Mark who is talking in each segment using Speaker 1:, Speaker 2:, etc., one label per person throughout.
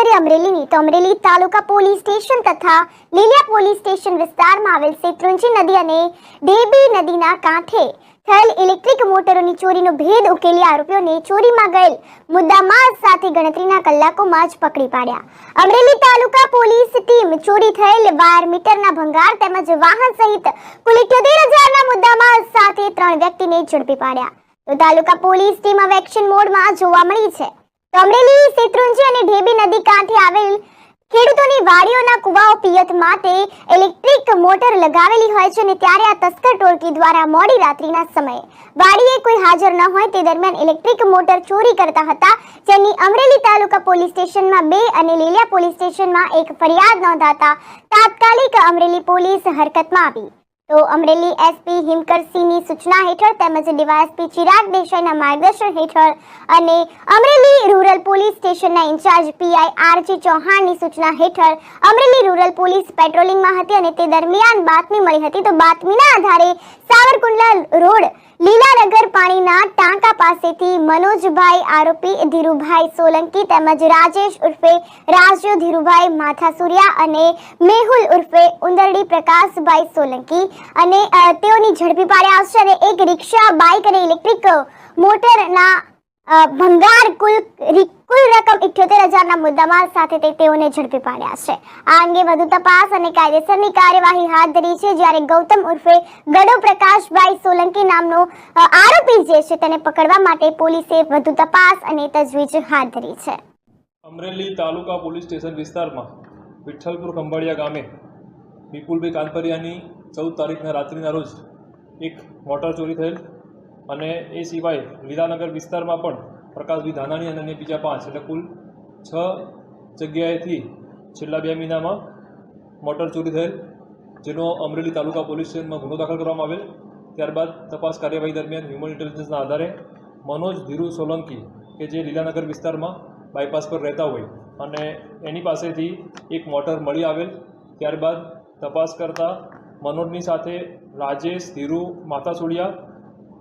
Speaker 1: કરીએ અમરેલીની તો અમરેલી તાલુકા police station તથા લીલિયા પોલીસ સ્ટેશન વિસ્તારમાં આવેલ શેત્રુંજી નદી અને ઢેબી નદીના કાંઠે થયેલ ઇલેક્ટ્રિક મોટરોની ચોરીનો ભેદ ઉકેલી આરોપીઓને ચોરીમાં ગયેલ મુદ્દામાલ સાથે ગણતરીના કલાકોમાં જ પકડી પાડ્યા. અમરેલી તાલુકા પોલીસ ટીમ ચોરી થયેલ વાયર મીટરના ભંગાર તેમજ વાહન સહિત કુલ ઇઠ્યોતેર હજારના મુદ્દામાલ સાથે ત્રણ વ્યક્તિને ઝડપી પાડ્યા. તો તાલુકા પોલીસ ટીમ હવે એક્શન મોડમાં જોવા મળી છે. અમરેલી શેત્રુંજી અને ઢેબી નદી કાંઠે આવેલ ખેડૂતોની વાડીઓના કુવાઓ પિયત માટે ઇલેક્ટ્રિક મોટર લગાવેલી હોય છે અને ત્યારે આ તસ્કર ટોળકી દ્વારા મોડી રાત્રિના સમયે વાડીએ કોઈ હાજર ન હોય તે દરમિયાન ઇલેક્ટ્રિક મોટર ચોરી કરતા હતા. જેની અમરેલી તાલુકા પોલીસ સ્ટેશનમાં બે અને લીલિયા પોલીસ સ્ટેશનમાં એક ફરિયાદ નોંધાતા તાત્કાલિક અમરેલી પોલીસ હરકતમાં આવી. તો અમરેલી એસપી હિમકરસિંહની સૂચના હેઠળ તેમજ ડીવાયએસપી ચિરાગ દેસાઈના માર્ગદર્શન હેઠળ અને અમરેલી રૂરલ પોલીસ સ્ટેશનના ઇન્ચાર્જ પીઆઈ આરજી ચૌહાણની સૂચના હેઠળ અમરેલી રૂરલ પોલીસ પેટ્રોલિંગમાં હતી અને તે દરમિયાન બાતમી મળી હતી. તો બાતમીના આધારે સાવરકુંડલા રોડ લીલાનગર પાણીના ટાંકા પાસેથી મનોજભાઈ આરોપી ધીરુભાઈ સોલંકી તેમજ રાજેશ ઉર્ફે રાજુ ધીરુભાઈ માથાસુરિયા અને મેહુલ ઉર્ફે ઉંદરડી પ્રકાશભાઈ સોલંકી અને તેઓની ઝડપી પાડ્યા છે અને એક રિક્ષા, બાઇક અને ઇલેક્ટ્રિક મોટરના ભંગાર કુલ કુલ રકમ ઇઠ્યોતેર હજારના મુદ્દામાલ સાથે તે તેઓને ઝડપી પાડ્યા છે. આ અંગે વધુ તપાસ અને કાયદેસરની કાર્યવાહી હાથ ધરી છે, જ્યારે ગૌતમ ઉર્ફે ગડો પ્રકાશભાઈ સોલંકી નામનો આરોપી જે છે તેને પકડવા માટે પોલીસે વધુ તપાસ અને તજવીજ હાથ ધરી છે.
Speaker 2: અમરેલી તાલુકા પોલીસ સ્ટેશન વિસ્તારમાં વિઠ્ઠલપુર ખંભાળિયા ગામે વિપુલભાઈ કાનપરિયાની ચૌદ તારીખના રાત્રિના રોજ એક મોટર ચોરી થયેલ અને એ સિવાય લીલાનગર વિસ્તારમાં પણ પ્રકાશભાઈ ધાનાણી અને બીજા પાંચ. એટલે કુલ છ જગ્યાએથી છેલ્લા બે મહિનામાં મોટર ચોરી થયેલ, જેનો અમરેલી તાલુકા પોલીસ સ્ટેશનમાં ગુનો દાખલ કરવામાં આવેલ. ત્યારબાદ તપાસ કાર્યવાહી દરમિયાન હ્યુમન ઇન્ટેલિજન્સના આધારે મનોજ ધીરુ સોલંકી, કે જે લીલાનગર વિસ્તારમાં બાયપાસ પર રહેતા હોય, અને એની પાસેથી એક મોટર મળી આવેલ. ત્યારબાદ તપાસ કરતાં મનોજની સાથે રાજેશ ધીરુ માતા માતાસુડિયા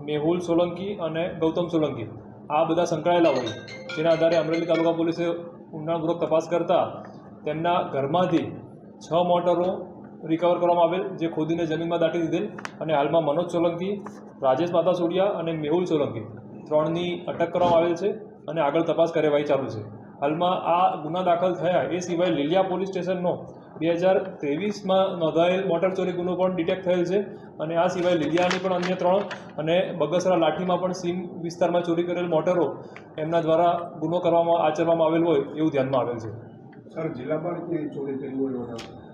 Speaker 2: મેહુલ સોલંકી અને ગૌતમ સોલંકી. આ બધા સંકળાયેલા હોય, જેના આધારે અમરેલી તાલુકા પોલીસે ઊંડાણપૂર્વક તપાસ કરતાં તેમના ઘરમાંથી છ મોટરો રિકવર કરવામાં આવેલ, જે ખોદીને જમીનમાં દાટી દીધેલ અને હાલમાં મનોજ સોલંકી, રાજેશ માતાસુડિયા અને મેહુલ સોલંકી ત્રણની અટક કરવામાં આવેલ છે અને આગળ તપાસ કાર્યવાહી ચાલુ છે. હાલમાં આ ગુના દાખલ થયા. એ સિવાય લીલિયા પોલીસ સ્ટેશનનો બે હજાર ત્રેવીસમાં નોંધાયેલ મોટર ચોરી ગુનો પણ ડિટેક્ટ થયેલ છે અને આ સિવાય લીલિયાની પણ અન્ય ત્રણ અને બગસરા લાઠીમાં પણ સીમ વિસ્તારમાં ચોરી કરેલ મોટરો એમના દ્વારા ગુનો કરવામાં આચરવામાં આવેલ હોય એવું ધ્યાનમાં આવેલ છે.
Speaker 3: સર, જિલ્લા પર ચોરી કરી હોય